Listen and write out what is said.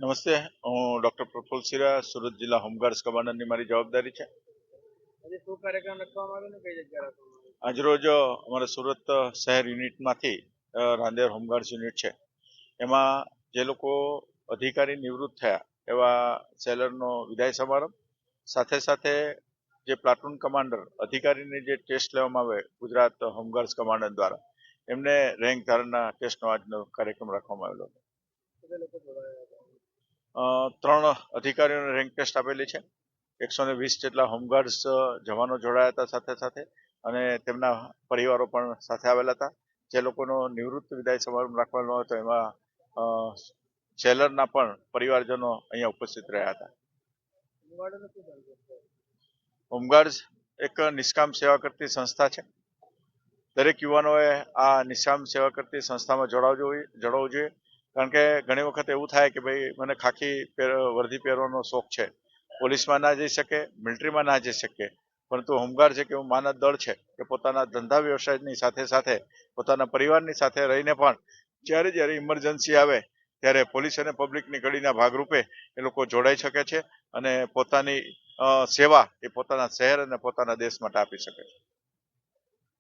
નમસ્તે. હું ડોક્ટર પ્રફુલ સિરા સુરત જિલ્લા હોમગાર્ડ્સ કમાન્ડરની મારી જવાબદારી છે. આજરોજ અમારા સુરત શહેર યુનિટમાંથી રાંદેર હોમગાર્ડ્સ યુનિટ છે. એમાં જે લોકો અધિકારી નિવૃત્ત થયા એવા સેલરનો વિદાય સમારંભ સાથે સાથે જે પ્લાટૂન કમાન્ડર અધિકારીને જે ટેસ્ટ લેવામાં આવે ગુજરાત હોમગાર્ડ્સ કમાન્ડર દ્વારા એમને રેન્ક ધારણના ટેસ્ટનો આજનો કાર્યક્રમ રાખવામાં આવેલો હતો. ત્રણ અધિકારીઓને રેન્ક ટેસ્ટ આપેલી છે. એકસો ને વીસ જેટલા હોમગાર્ડ્સ જવાનો જોડાયા હતા સાથે સાથે અને તેમના પરિવારો પણ સાથે આવેલા હતા. જે લોકોનો નિવૃત્ત વિદાય સમારંભ રાખવાનો હતો એમાં અ, સેલરના પણ પરિવારજનો અહીંયા ઉપસ્થિત રહ્યા હતા. હોમગાર્ડ્સ એક નિષ્કામ સેવા કરતી સંસ્થા છે. દરેક યુવાનોએ આ નિષ્કામ સેવા કરતી સંસ્થામાં જોડાવવું જોઈએ જોડાવવું જોઈએ. કારણ કે ઘણી વખત એવું થાય કે ભાઈ, મને ખાખી વર્દી પહેરવાનો શોખ છે. પોલીસમાં ના જઈ શકે, મિલિટરીમાં ના જઈ શકે. પરંતુ હોમગાર્ડ છે કે એવું માનદ દળ છે કે પોતાના ધંધા વ્યવસાયની સાથે સાથે, પોતાના પરિવારની સાથે રહીને પણ જ્યારે જ્યારે ઇમરજન્સી આવે, ત્યારે પોલીસ અને પબ્લિકની કડીના ભાગરૂપે એ લોકો જોડાઈ શકે છે અને પોતાની સેવા એ પોતાના શહેર અને પોતાના દેશ માટે આપી શકે છે.